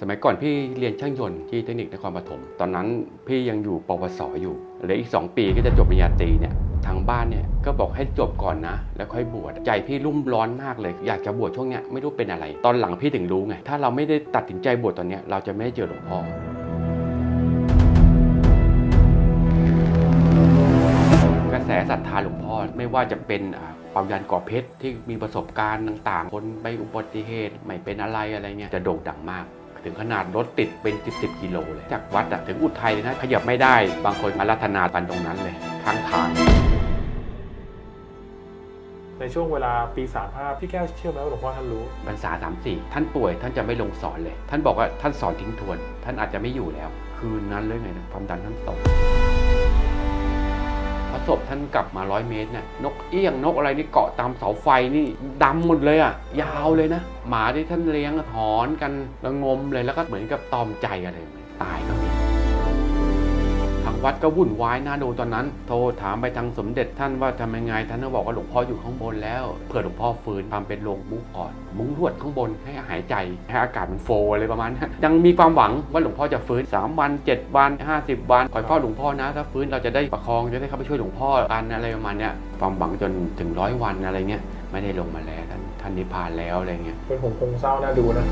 สมัยก่อนพี่เรียนช่างยนต์ที่เทคนิคนครปฐมตอนนั้นพี่ยังอยู่ปวสอยู่เหลืออีก 2 ปีก็จะจบปริญญาตรีเนี่ยทางบ้านเนี่ยก็บอกให้จบก่อนนะ แล้วค่อยบวชใจพี่รุ่มร้อนมากเลย อยากจะบวชช่วงเนี้ยไม่รู้เป็นอะไร ตอนหลังพี่ถึงรู้ไง ถ้าเราไม่ได้ตัดสินใจบวชตอนเนี้ยเราจะไม่ได้เจอหลวงพ่อกระแสศรัทธาหลวงพ่อไม่ว่าจะเป็นความยันก่อเพชรที่มีประสบการณ์ต่างๆ คนไปอุบัติเหตุไม่เป็นอะไรอะไรเงี้ยจะโด่งดังมาก ถึงขนาดรถติดเป็น 10 10กิโลเลย จากวัดอะถึงอุทัยเลยนะขยับไม่ได้ บางคนมารัตนากันตรงนั้นเลยข้างทาง ในช่วงเวลาปี35พี่แก้วเชื่อไหมว่าหลวงพ่อท่านรู้พรรษาสามสี่ท่านป่วยท่านจะไม่ลงสอนเลย ท่านบอกว่าท่านสอนทิ้งทวน ท่านอาจจะไม่อยู่แล้ว คืนนั้นเลยไงนะความดันท่านตกพอ ศพท่านกลับมาร้อยเมตรเนี่ยนกเอี้ยงนกอะไรนี่เกาะตามเสาไฟนี่ดำหมดเลยอะ ยาวเลยนะ หมาที่ท่านเลี้ยงหอนกันระงมเลยแล้วก็เหมือนกับตอมใจอะไรตายก็มี วัดก็วุ่นวายน่าดูตอนนั้น โทรถามไปทางสมเด็จท่านว่าทำยังไง ท่านก็บอกว่าหลวงพ่ออยู่ข้างบนแล้วเผื่อหลวงพ่อฟื้นทำเป็นโรงมุกก่อน มุ้งลวดข้างบนให้หายใจให้อากาศมันโฟอะไรประมาณนั้นยังมีความหวังว่าหลวงพ่อจะฟื้น 3 วัน 7 วัน 50 วันคอยเฝ้าหลวงพ่อนะ ถ้าฟื้นเราจะได้ประคองจะได้เข้าไปช่วยหลวงพ่อกันอะไรประมาณเนี้ยความหวังจนถึงร้อยวันอะไรเงี้ยไม่ได้ลงมาแล้วท่านท่านนิพพานแล้วอะไรเงี้ยเป็นผมคงเศร้าน่าดูนะ